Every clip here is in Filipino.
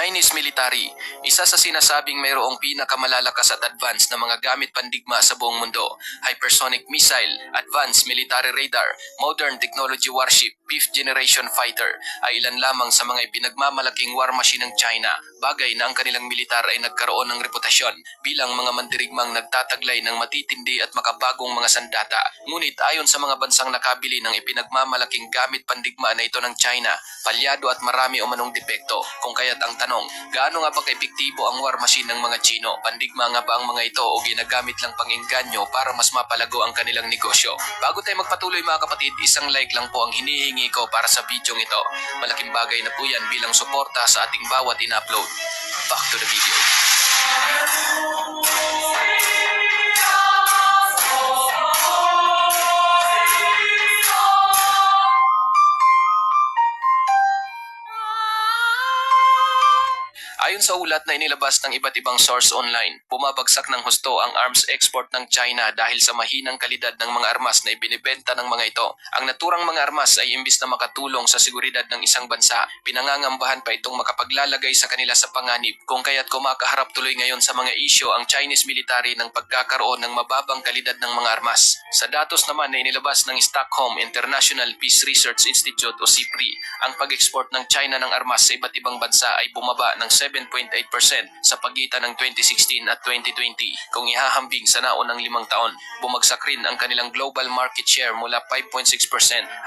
Chinese military, isa sa sinasabing mayroong pinakamalalakas at advanced na mga gamit pandigma sa buong mundo. Hypersonic missile, advanced military radar, modern technology warship, fifth generation fighter ay ilan lamang sa mga ipinagmamalaking war machine ng China. Bagay na ang kanilang militar ay nagkaroon ng reputasyon bilang mga mandirigmang nagtataglay ng matitindi at makabagong mga sandata. Ngunit ayon sa mga bansang nakabili ng ipinagmamalaking gamit pandigma na ito ng China, palyado at marami umanong depekto. Kung kaya't ang tanong, gaano nga ba kaepektibo ang war machine ng mga Chino? Pandigma nga ba ang mga ito o ginagamit lang pang-inganyo para mas mapalago ang kanilang negosyo? Bago tayo magpatuloy mga kapatid, isang like lang po ang hinihingi ko para sa video ito. Malaking bagay na po yan bilang suporta sa ating bawat in-upload. Back to the video. Ayon sa ulat na inilabas ng iba't ibang source online, bumabagsak ng husto ang arms export ng China dahil sa mahinang kalidad ng mga armas na ibinibenta ng mga ito. Ang naturang mga armas ay imbis na makatulong sa seguridad ng isang bansa, pinangangambahan pa itong makapaglalagay sa kanila sa panganib kung kaya't kumakaharap tuloy ngayon sa mga isyo ang Chinese military ng pagkakaroon ng mababang kalidad ng mga armas. Sa datos naman na inilabas ng Stockholm International Peace Research Institute o SIPRI, ang pag-export ng China ng armas sa iba't ibang bansa ay bumaba ng 7.8% sa pagitan ng 2016 at 2020 kung ihahambing sa naunang limang taon. Bumagsak rin ang kanilang global market share mula 5.6%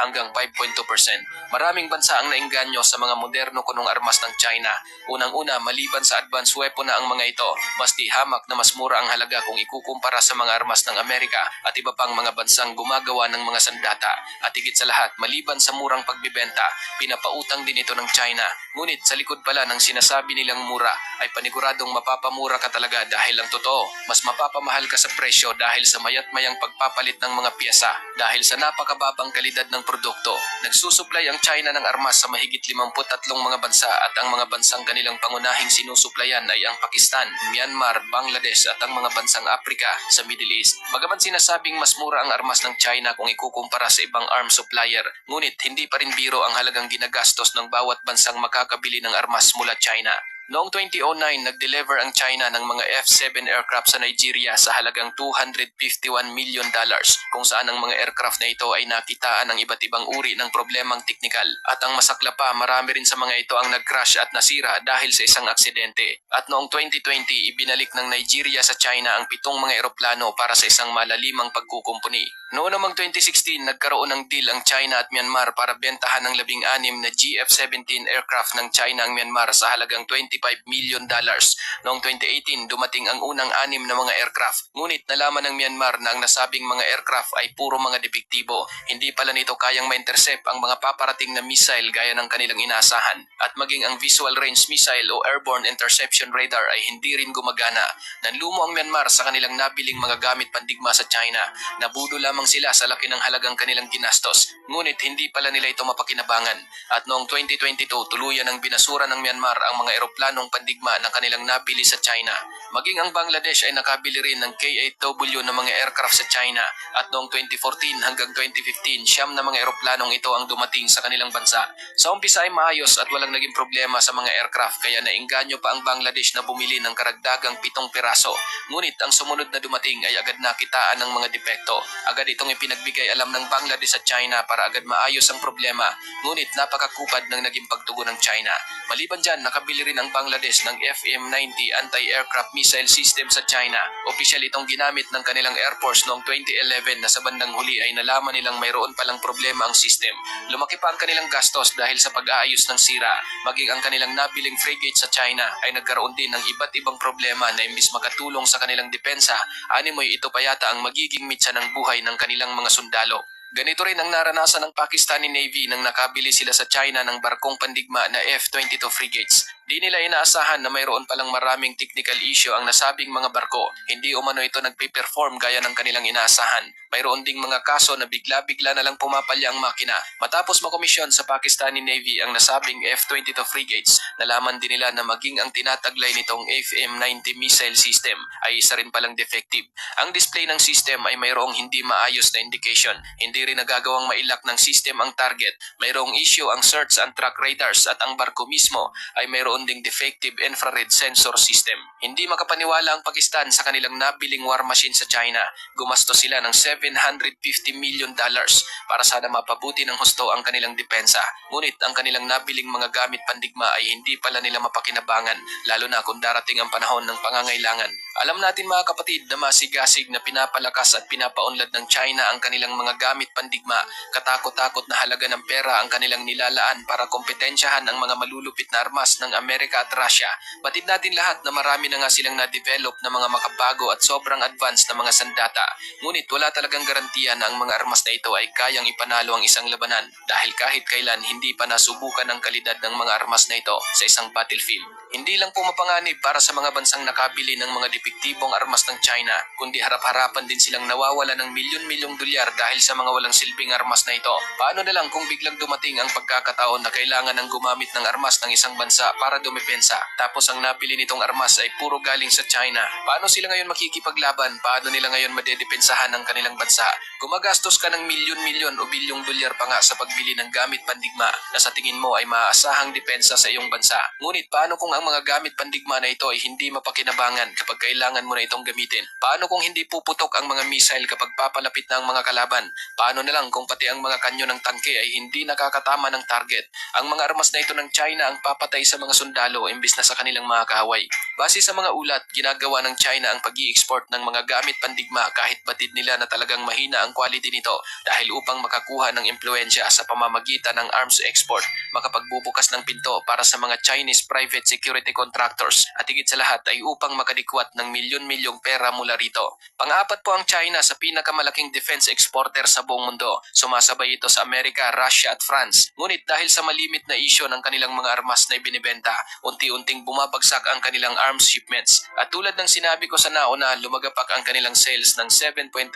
hanggang 5.2%. Maraming bansa ang nainganyo sa mga moderno kunong armas ng China. Unang-una, maliban sa advanced weapon na ang mga ito, mas di hamak na mas mura ang halaga kung ikukumpara sa mga armas ng Amerika at iba pang mga bansang gumagawa ng mga sandata. At higit sa lahat, maliban sa murang pagbibenta, pinapautang din ito ng China. Ngunit sa likod pala ng sinasabi nilang mura ay paniguradong mapapamura ka talaga dahil ang totoo, mas mapapamahal ka sa presyo dahil sa mayat mayang pagpapalit ng mga piyesa dahil sa napakababang kalidad ng produkto. Nagsusuplay ang China ng armas sa mahigit 53 mga bansa at ang mga bansang kanilang pangunahing sinusuplayan ay ang Pakistan, Myanmar, Bangladesh at ang mga bansang Afrika sa Middle East. Bagaman sinasabing mas mura ang armas ng China kung ikukumpara sa ibang arms supplier, ngunit hindi pa rin biro ang halagang ginagastos ng bawat bansang makakabili ng armas mula China. Noong 2009, nag-deliver ang China ng mga F-7 aircraft sa Nigeria sa halagang 251 million dollars kung saan ang mga aircraft na ito ay nakitaan ng iba't ibang uri ng problemang teknikal. At ang masakla pa, marami rin sa mga ito ang nag-crash at nasira dahil sa isang aksidente. At noong 2020, ibinalik ng Nigeria sa China ang pitong mga eroplano para sa isang malalimang pagkukumpuni. Noong namang 2016, nagkaroon ng deal ang China at Myanmar para bentahan ng labing-anim na GF-17 aircraft ng China ang Myanmar sa halagang 25 million dollars. Noong 2018, dumating ang unang anim na mga aircraft. Ngunit nalaman ng Myanmar na ang nasabing mga aircraft ay puro mga depektibo. Hindi pala nito kayang ma-intercept ang mga paparating na missile gaya ng kanilang inasahan. At maging ang visual range missile o airborne interception radar ay hindi rin gumagana. Nanlumo ang Myanmar sa kanilang nabiling mga gamit pandigma sa China. Nabudo lamang sila sa laki ng halagang kanilang ginastos. Ngunit hindi pala nila ito mapakinabangan. At noong 2022, tuluyan ang binasura ng Myanmar ang mga eroplanong pandigma na kanilang nabili sa China. Maging ang Bangladesh ay nakabili rin ng K-8W na mga aircraft sa China at noong 2014 hanggang 2015, siyam na mga eroplanong ito ang dumating sa kanilang bansa. Sa umpisa ay maayos at walang naging problema sa mga aircraft kaya nainganyo pa ang Bangladesh na bumili ng karagdagang pitong piraso. Ngunit ang sumunod na dumating ay agad nakitaan ng mga depekto. Agad itong ipinagbigay alam ng Bangladesh at China para agad maayos ang problema. Ngunit napakakupad ng naging pagtugon ng China. Maliban dyan, nakabili rin ang Bangladesh ng FM-90 anti-aircraft missile system sa China. Opisyal itong ginamit ng kanilang Air Force noong 2011 na sa bandang huli ay nalaman nilang mayroon palang problema ang system. Lumaki pa ang kanilang gastos dahil sa pag-aayos ng sira. Maging ang kanilang nabiling frigate sa China ay nagkaroon din ng iba't ibang problema na imbis makatulong sa kanilang depensa, animoy ito pa yata ang magiging mitsa ng buhay ng kanilang mga sundalo. Ganito rin ang naranasan ng Pakistani Navy nang nakabili sila sa China ng barkong pandigma na F-22 frigates. Di nila inaasahan na mayroon palang maraming technical issue ang nasabing mga barko. Hindi umano ito nagpe-perform gaya ng kanilang inaasahan. Mayroon ding mga kaso na bigla-bigla na lang pumapalya ang makina. Matapos makomisyon sa Pakistani Navy ang nasabing F-22 frigates, nalaman din nila na maging ang tinataglay nitong FM-90 missile system ay isa rin palang defective. Ang display ng system ay mayroong hindi maayos na indication. Hindi rin nagagawang mailak ng system ang target. Mayroong issue ang search and track radars at ang barko mismo ay mayroon mayroon ding defective infrared sensor system. Hindi makapaniwala ang Pakistan sa kanilang nabiling war machine sa China. Gumasto sila ng 750 million dollars para sana mapabuti ng husto ang kanilang depensa. Ngunit ang kanilang nabiling mga gamit pandigma ay hindi pala nila mapakinabangan, lalo na kung darating ang panahon ng pangangailangan. Alam natin mga kapatid na masigasig na pinapalakas at pinapaunlad ng China ang kanilang mga gamit pandigma, katakot-takot na halaga ng pera ang kanilang nilalaan para kompetensyahan ang mga malulupit na armas ng Amerika at Russia. Batid natin lahat na marami na nga silang na-develop na mga makabago at sobrang advanced na mga sandata. Ngunit wala talagang garantiya na ang mga armas na ito ay kayang ipanalo ang isang labanan dahil kahit kailan hindi pa nasubukan ang kalidad ng mga armas na ito sa isang battlefield. Hindi lang po mapanganib para sa mga bansang nakabili ng mga depektibong armas ng China, kundi harap-harapan din silang nawawala ng milyon-milyong dolyar dahil sa mga walang silbing armas na ito. Paano na lang kung biglang dumating ang pagkakataon na kailangan ng gumamit ng armas ng isang bansa para dumepensa, tapos ang napili nitong armas ay puro galing sa China? Paano sila ngayon makikipaglaban? Paano nila ngayon madedepensahan ang kanilang bansa? Gumagastos ka ng milyon-milyon o bilyong dolyar pa nga sa pagbili ng gamit pandigma na sa tingin mo ay maaasahang depensa sa iyong bansa. Ngunit paano kung ang mga gamit pandigma na ito ay hindi mapakinabangan kapag kailangan mo na itong gamitin? Paano kung hindi puputok ang mga missile kapag papalapit na ang mga kalaban? Paano na lang kung pati ang mga kanyo ng tangke ay hindi nakakatama ng target? Ang mga armas na ito ng China ang papatay sa mga sundalo imbis na sa kanilang mga kahaway. Base sa mga ulat, ginagawa ng China ang pag export ng mga gamit pandigma kahit batid nila na talagang mahina ang quality nito dahil upang makakuha ng impluensya sa pamamagitan ng arms export, makapagbubukas ng pinto para sa mga Chinese private security contractors at higit sa lahat ay upang makadikwat ng milyon-milyong pera mula rito. Pang-apat po ang China sa pinakamalaking defense exporter sa buong mundo. Sumasabay ito sa Amerika, Russia at France. Ngunit dahil sa malimit na isyo ng kanilang mga armas na ibinibenta, unti-unting bumabagsak ang kanilang arms shipments. At tulad ng sinabi ko sa nauna, lumagapak ang kanilang sales ng 7.8%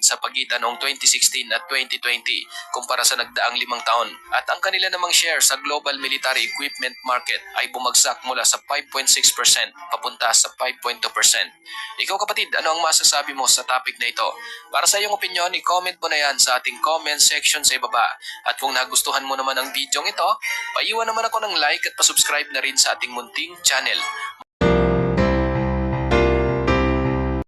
sa pagitan noong 2016 at 2020 kumpara sa nagdaang limang taon. At ang kanila namang share sa global military equipment market ay bumagsak mula sa 5.6% papunta sa 5.2%. Ikaw kapatid, ano ang masasabi mo sa topic na ito? Para sa iyong opinion, i-comment mo na yan sa ating comment section sa ibaba. At kung nagustuhan mo naman ang video ito, paiwan naman ako ng like at pasubscribe na rin sa ating munting channel.